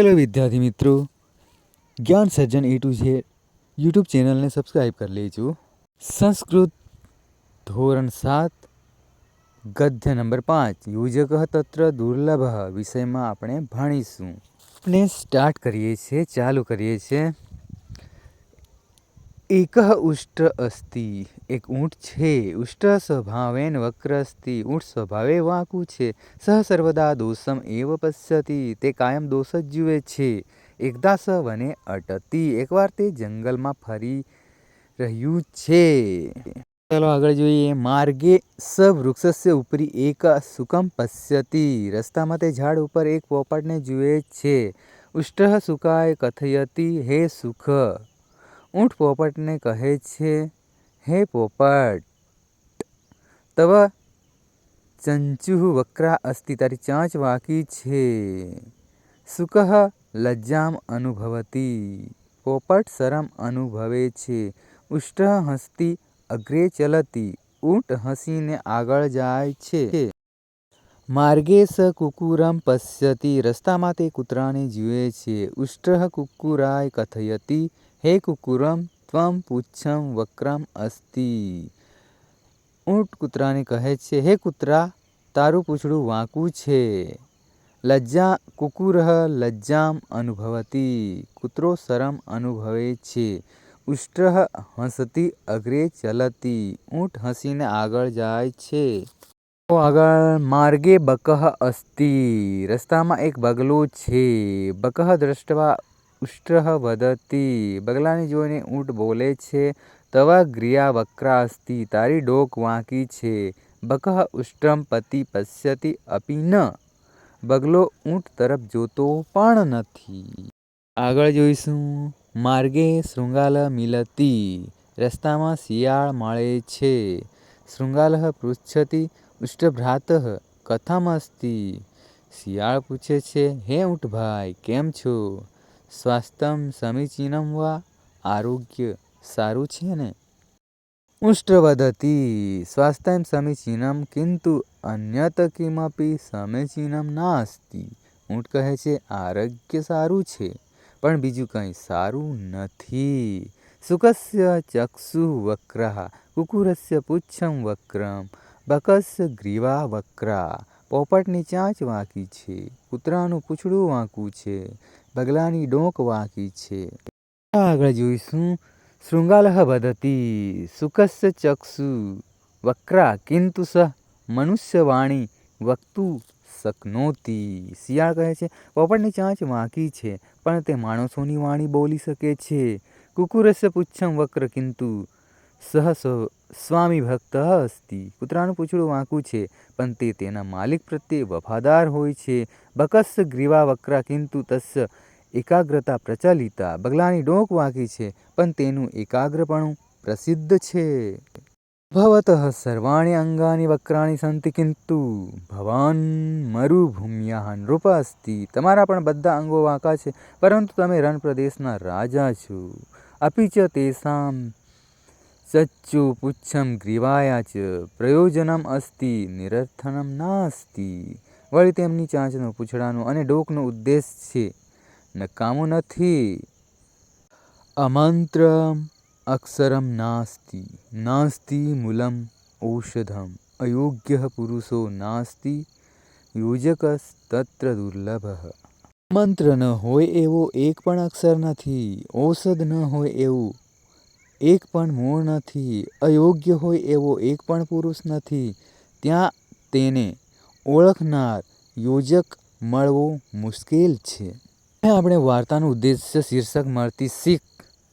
Hello વિદ્યાર્થી મિત્રો. Gyan Sarjan A to Z YouTube ચેનલને સબસ્ક્રાઈબ કરી લેજો. સંસ્કૃત ધોરણ સાત, ગદ્ય નંબર પાંચ, યોજક તત્ર દુર્લભ વિષયમાં આપણે ભણીશું. આપણે સ્ટાર્ટ કરીએ છીએ, ચાલુ કરીએ છીએ. એક ઉષ્ટ અસ્તિ, એક ઊંટ છે, ઉષ્ટ સ્વભાવેન વક્ર અસ્તિ ઊંટ સ્વભાવે વાંકું છે, સહ સર્વદા દોષમ એવ પશ્યતિ, તે કાયમ દોષ જ જુએ છે. એકદા સ વને અટતી, એકવાર તે જંગલમાં ફરી રહ્યું છે. ચાલો આગળ જોઈએ, માર્ગે સ વૃક્ષસ્ય ઉપરી એક સુકમ પશ્યતિ, રસ્તામાં તે ઝાડ ઉપર એક પોપટને જુએ છે. ઉષ્ટ સુકાય કથયતી, હે સુખ. ઊંટ પોપટને કહે છે, હે પોપટ તવ ચંચુઃ વક્રા અસ્તિ, તારી ચાંચ વાંકી છે. સુકઃ લજ્જામ અનુભવતી. પોપટ શરમ અનુભવે છે. ઉષ્ટ હસતી અગ્રે ચલતી. ઊંટ હસીને આગળ જાય છે. માર્ગે સ કુકુરમ પશ્યતી. રસ્તામાં તે કૂતરાને જુએ છે. ઉષ્ટ કુકુરાય કથયતી. હે કુકુરમ, ત્વમ પુચ્છમ વક્રમ અસ્તિ. ઊંટ કૂતરાને કહે છે, હે કૂતરા, તારું પૂછડું વાંકું છે. લજ્જા કુકુરઃ લજ્જામ અનુભવતી. કૂતરો શરમ અનુભવે છે. ઉષ્ટ્ર હસતી, અગ્રે ચલતી. ઊંટ હસીને આગળ જાય છે. આગળ માર્ગે બકહ અસ્તિ. રસ્તામાં એક બગલો છે. બકહ દ્રષ્ટવા ઉષ્ટ વદતી બગલાને જોઈને ઊંટ બોલે છે તવા ગ્રિયા વક્રા અસ્તિ તારી ડોક વાંકી છે બકઃ ઉષ્ટમ પતિ પશ્યતિ અપી ન બગલો ઊંટ તરફ જોતો પણ નથી આગળ જોઈશું માર્ગે શૃંગાલ મિલતી રસ્તામાં શિયાળ મળે છે શૃંગાલ પૃચ્છતી ઉષ્ટભ્રાત કથમસ્તિ શિયાળ પૂછે છે હે ઊંટભાઈ કેમ છો સ્વાસ્થ્યમ સમીચીનમ વા? આરોગ્ય સારું છે ને? ઉષ્ટ વદતી સ્વાસ્થ્યમ સમીચીનમ, કિંતુ અન્યત કિમપી સમીચીનમ નાસ્તિ. ઊંટ કહે છે, આરોગ્ય સારું છે, પણ બીજું કંઈ સારું નથી. સુખસ્ય ચક્ષુ વક્ર, કુકુરસ્ય પુચ્છમ વક્રમ, બકસ્ય ગ્રીવા વક્રા. પોપટની ચાંચ વાંકી છે, કૂતરાનું પૂંછડું વાંકું છે, બગલાની ડોક વાંકી છે. આગળ જોઈશું, શૃંગાલહ વદતી, સુખસ્ય ચક્ષુ, વક્રા કિંતુ સ મનુષ્યવાણી, વક્તું શકનોતી શિયાળ કહે છે, પોપટની ચાંચ વાંકી છે, પણ તે માણસોની વાણી બોલી શકે છે. કુકુરસ્ય પુચ્છમ વક્ર કિંતુ સહ સ્વામી ભક્ત અસ્તિ. કૂતરાનું પૂછડું વાંકું છે, પણ તે તેના માલિક પ્રત્યે વફાદાર હોય છે. બકસ્ય ગ્રીવા વક્રા, કિંતુ તસ્ય એકાગ્રતા પ્રચલિતા. બગલાની ડોક વાંકી છે, પણ તેનું એકાગ્રપણું પ્રસિદ્ધ છે. ભવત સર્વાણી અંગાની વક્રાણી સંતિ કિંતુ. ભવાન મરુભૂમ્યા નૃપ અસ્તિ. તમારા પણ બધા અંગો વાંકા છે, પરંતુ તમે રણ પ્રદેશના રાજા છો. અપી ચ તેસામ સચ્ચુ પુચ્છમ ગ્રીવાયા ચ પ્રયોજનમ અસ્તિ નિરર્થનમ નાસ્તિ વળી તેમની ચાંચનો, પૂંછડાનો અને ડોકનો ઉદ્દેશ છે, નકામો નથી। અમંત્ર અક્ષરમ નાસ્તિ નાસ્તિ મૂલમ ઔષધમ, અયોગ્ય પુરુષો નાસ્તિ, યોજકસ્તત્ર દુર્લભ। મંત્ર ન હોય એવો એક પણ અક્ષર નથી, ઔષધ ન હોય એવું એક પણ મૂળ નથી, અયોગ્ય હોય એવો એક પણ પુરુષ નથી. ત્યાં તેને ઓળખનાર યોજક મળવો મુશ્કેલ છે. આપણે વાર્તાનું ઉદ્દેશ્ય શીર્ષક મળતી શીખ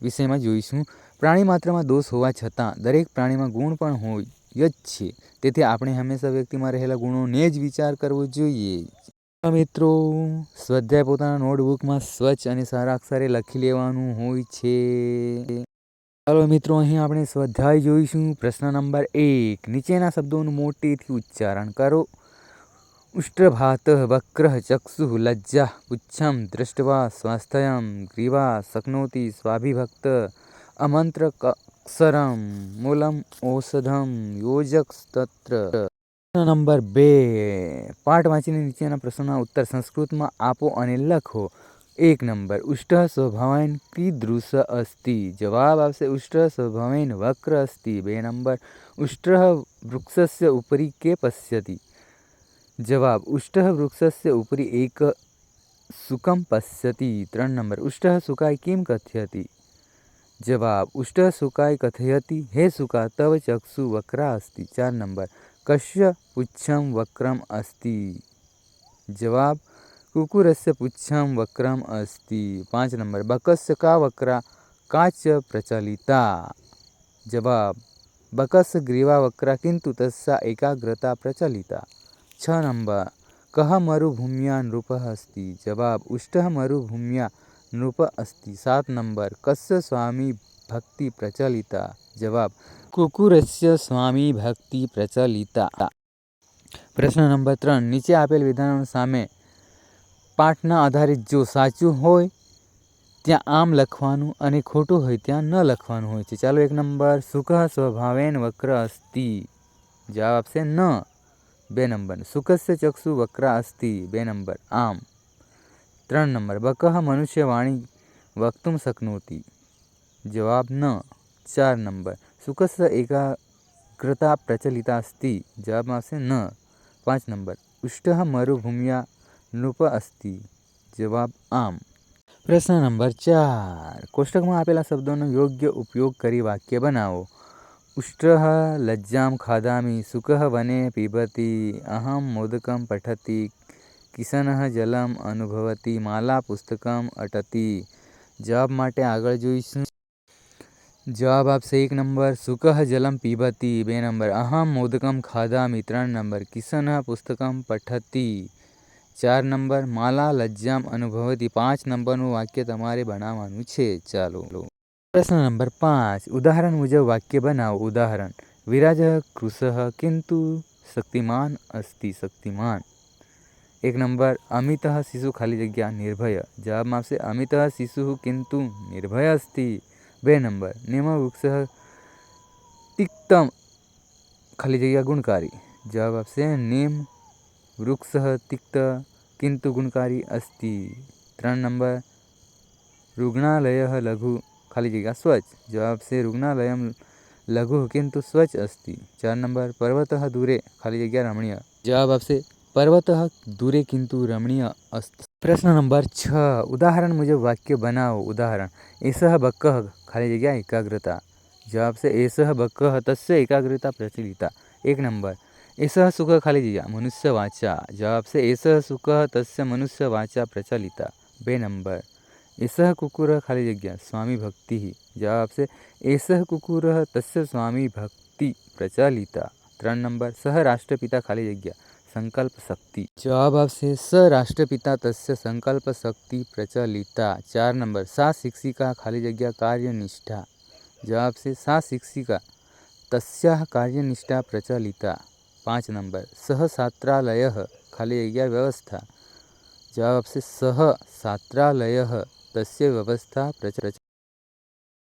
વિષયમાં જોઈશું. પ્રાણી માત્રમાં દોષ હોવા છતાં દરેક પ્રાણીમાં ગુણ પણ હોય જ છે. તેથી આપણે હંમેશા વ્યક્તિમાં રહેલા ગુણોને જ વિચાર કરવો જોઈએ. મિત્રો, સ્વાધ્યાય પોતાના નોટબુકમાં સ્વચ્છ અને સારા અક્ષરે લખી લેવાનું હોય છે. ચાલો મિત્રો, અહીં આપણે સ્વાધ્યાય જોઈશું. પ્રશ્ન નંબર એક. નીચેના શબ્દોનું મોટેથી ઉચ્ચારણ કરો. ઉષ્ટ્રભાત વક્ર ચક્ષુ લજ્જા પુચ્છમ દૃષ્ટવા સ્વાસ્થ્યમ ગ્રીવા શક્નોતિ સ્વાભિભક્ત અમંત્ર કક્ષરમ મૂલમ ઔષધમ યોજકસ્તત્ર. નંબર બે. પાઠ વાંચીને નીચેના પ્રશ્નોના ઉત્તર સંસ્કૃતમાં આપો અને લખો. એક નંબર ઉષ્ટ સ્વભાવેન કીદૃશ અસ્તિ જવાબ આવશે ઉષ્ટ સ્વભાવેન વક્ર અસ્તિ બે નંબર ઉષ્ટ વૃક્ષસ્ય ઉપરી કે પશ્યતિ જવાબ ઉષ્ટ વૃક્ષસ્ય ઉપરી એક સુકમ પશ્યતિ ત્રણ નંબર ઉષ્ટ સુકાય કિમ કથ્યતિ જવાબ ઉષ્ટ સુકાય કથયતિ હે સુકા તવ ચક્ષુ વક્રા અસ્તિ ચાર નંબર કશ્ય પુચ્છમ વક્રમ અસ્તિ જવાબ કુકુરસ્ય પુચ્છમ વક્રમ અસ્તિ પાંચ નંબર બકસ્ય કા વક્રા કાચ પ્રચલિતા જવાબ બકસ ગ્રીવા વક્રા કિંતુ તસ્સા એકાગ્રતા પ્રચલિતા છ નંબર કહ મરુભૂમ્યા નૃપ અસ્તિ જવાબ ઉષ્ટ મરુભૂમ્યા નૃપ અસ્તિ સાત નંબર કસ્ય સ્વામી ભક્તિ પ્રચલિતા જવાબ કુકુરસ્ય સ્વામી ભક્તિ પ્રચલિતા પ્રશ્ન નંબર ત્રણ નીચે આપેલ વિધાનો સામે પાઠના આધારિત જો સાચું હોય, ત્યાં આમ લખવાનું અને ખોટું હોય ત્યાં ન લખવાનું હોય છે. ચાલો એક નંબર, સુખ સ્વભાવેન વક્ર અસ્તિ. જવાબ આપશે ન. બે નંબર, સુખસ્ય ચક્ષુ વક્ર અસ્તિ. બે નંબર, આમ. ત્રણ નંબર, બકહ મનુષ્ય વાણી વક્તુમ શક્નોતિ. જવાબ ન. ચાર નંબર, સુખસ્ય એકાગ્રતા પ્રચલિતા અસ્તિ. જવાબ આવશે ન. પાંચ નંબર, ઉષ્ટ મરુભૂમ્યા નૃપ અસ્તિ જવાબ આમ પ્રશ્ન નંબર ચાર કોષ્ટકમાં આપેલા શબ્દોનો યોગ્ય ઉપયોગ કરી વાક્ય બનાવો ઉષ્ટ લજ્જામ ખાદામી સુખ વને પીબતી અહમ મોદકમ પઠતી કિશન જલમ અનુભવતી માલા પુસ્તકમ અટતી જવાબ માટે આગળ જોઈશું જવાબ આપશે એક નંબર સુકહ જલમ પીબતી બે નંબર અહમ મોદકમ ખાદામી ત્રણ નંબર કિશન પુસ્તકમ પઠતી ચાર નંબર, માલા લજ્જામ અનુભવતી પાંચ નંબરનું વાક્ય તમારે બનાવવાનું છે. ચાલો. પ્રશ્ન નંબર પાંચ, ઉદાહરણ મુજબ વાક્ય બનાવો. ઉદાહરણ, વિરાજ કૃશ કિંતુ શક્તિમાન અસ્તિ શક્તિમાન. એક નંબર, અમિત શિશુ ખાલી જગ્યા નિર્ભય. જવાબમાં આવશે અમિત શિશુ કિંતુ નિર્ભય અસ્તિ. બે નંબર, નિમ વૃક્ષ તિક્તમ ખાલી જગ્યા ગુણકારી. જવાબ આપશે, નિમ વૃક્ષ તિક્ત કિંતુ ગુણકારી અસ્તિ ત્રણ નંબર રુગ્ણાલય લઘુ ખાલી જગ્યા સ્વચ્છ જવાબ છે રુગ્ણાલયમ લઘુ કિંતુ સ્વચ્છ અસ્તિ ચાર નંબર પર્વત દૂરે ખાલી જગ્યા રમણીય જવાબ આપશે પર્વત દૂરે કિંતુ રમણીય અસ્તિ પ્રશ્ન નંબર છ ઉદાહરણ મુજબ વાક્ય બનાવો ઉદાહરણ એસહ બક્કહ ખાલી જગ્યા એકાગ્રતા જવાબ છે એસહ બક્કહ તસ્ય એકાગ્રતા પ્રચલિતા એક નંબર એસહ સુખ ખાલી જગ્યા મનુષ્ય વાચા જવાબ છે એસહ સુખ તસ્ય મનુષ્ય વાચા પ્રચલિતા બે નંબર એસહ કુકુર ખાલી જગ્યા સ્વામી ભક્તિ જવાબ છે એસહ કુકુર તસ્ય સ્વામી ભક્તિ પ્રચલિતા ત્રણ નંબર સહ રાષ્ટ્રપિતા ખાલી જગ્યા સંકલ્પ શક્તિ જવાબ આવશે સ રાષ્ટ્રપિતા તસ્ય સંકલ્પ શક્તિ પ્રચલિતા ચાર નંબર સા શિક્ષિકા ખાલી જગ્યા કાર્યનિષ્ઠા જવાબ છે પાંચ નંબર સહ છાત્રાલય ખાલી જગ્યા વ્યવસ્થા જવાબ આપશે સહ સાત્રાલય તસ્ય વ્યવસ્થા પ્રચ